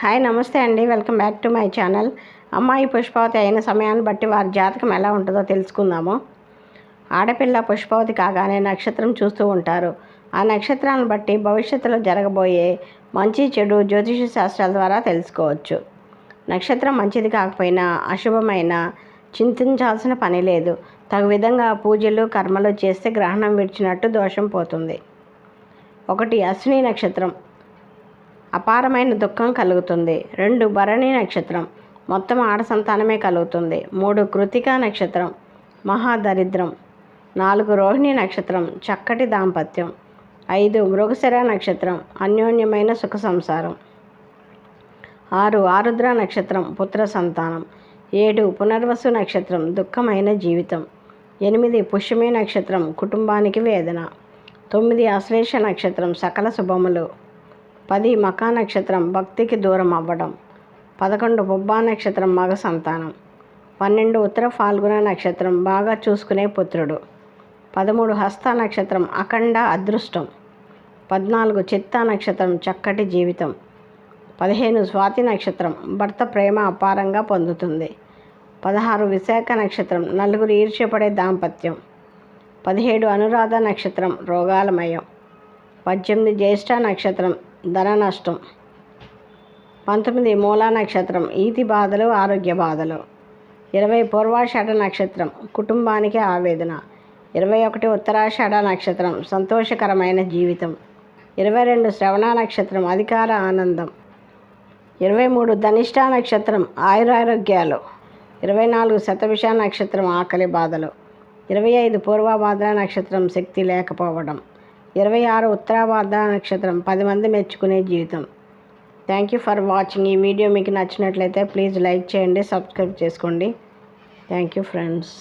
Hi నమస్తే అండి. Welcome back to my channel. అమ్మాయి పుష్పవతి అయిన సమయాన్ని బట్టి వారి జాతకం ఎలా ఉంటుందో తెలుసుకుందాము. ఆడపిల్ల పుష్పవతి కాగానే నక్షత్రం చూస్తూ ఉంటారు. ఆ నక్షత్రాలను బట్టి భవిష్యత్తులో జరగబోయే మంచి చెడు జ్యోతిష శాస్త్రాల ద్వారా తెలుసుకోవచ్చు. నక్షత్రం మంచిది కాకపోయినా అశుభమైన చింతించాల్సిన పని లేదు. తగు విధంగా పూజలు కర్మలు చేస్తే గ్రహణం విడిచినట్టు దోషం పోతుంది. ఒకటి అశ్విని నక్షత్రం. అపారమైన దుఃఖం కలుగుతుంది. రెండు భరణి నక్షత్రం. మొత్తం ఆడ సంతానమే కలుగుతుంది. మూడు కృతికా నక్షత్రం. మహాదరిద్రం నాలుగు రోహిణి నక్షత్రం. చక్కటి దాంపత్యం. ఐదు మృగశిర నక్షత్రం. అన్యోన్యమైన సుఖ సంసారం. ఆరు ఆరుద్ర నక్షత్రం. పుత్ర సంతానం. ఏడు పునర్వసు నక్షత్రం. దుఃఖమైన జీవితం. ఎనిమిది పుష్యమి నక్షత్రం. కుటుంబానికి వేదన. తొమ్మిది అశ్లేష నక్షత్రం. సకల శుభములు. పది మకా నక్షత్రం భక్తికి దూరం అవ్వడం పదకొండు బొబ్బా నక్షత్రం మగ సంతానం పన్నెండు ఉత్తర ఫాల్గుణ నక్షత్రం బాగా చూసుకునే పుత్రుడు పదమూడు హస్త నక్షత్రం అఖండ అదృష్టం పద్నాలుగు చిత్తా నక్షత్రం చక్కటి జీవితం పదిహేను స్వాతి నక్షత్రం భర్త ప్రేమ అపారంగా పొందుతుంది పదహారు విశాఖ నక్షత్రం నలుగురు ఈర్ష్యపడే దాంపత్యం పదిహేడు అనురాధ నక్షత్రం రోగాలమయం పద్దెనిమిది జ్యేష్ఠ నక్షత్రం ధన నష్టం పంతొమ్మిది మూలా నక్షత్రం ఈతి బాధలు ఆరోగ్య బాధలు. ఇరవై పూర్వాషాఢ నక్షత్రం కుటుంబానికి ఆవేదన. ఇరవై ఒకటి ఉత్తరాషాఢ నక్షత్రం సంతోషకరమైన జీవితం. ఇరవై రెండు శ్రవణ నక్షత్రం అధికార ఆనందం. ఇరవై మూడు ధనిష్ట నక్షత్రం ఆయురారోగ్యాలు. ఇరవై నాలుగు శతభిష నక్షత్రం ఆకలి బాధలు. ఇరవై ఐదు పూర్వభాద్ర నక్షత్రం శక్తి లేకపోవడం. ఇరవై ఆరు ఉత్తరాభాద్ర నక్షత్రం పది మంది మెచ్చుకునే జీవితం. థ్యాంక్ యూ ఫర్ వాచింగ్ ఈ వీడియో మీకు నచ్చినట్లయితే ప్లీజ్ లైక్ చేయండి సబ్స్క్రైబ్ చేసుకోండి. Thank you friends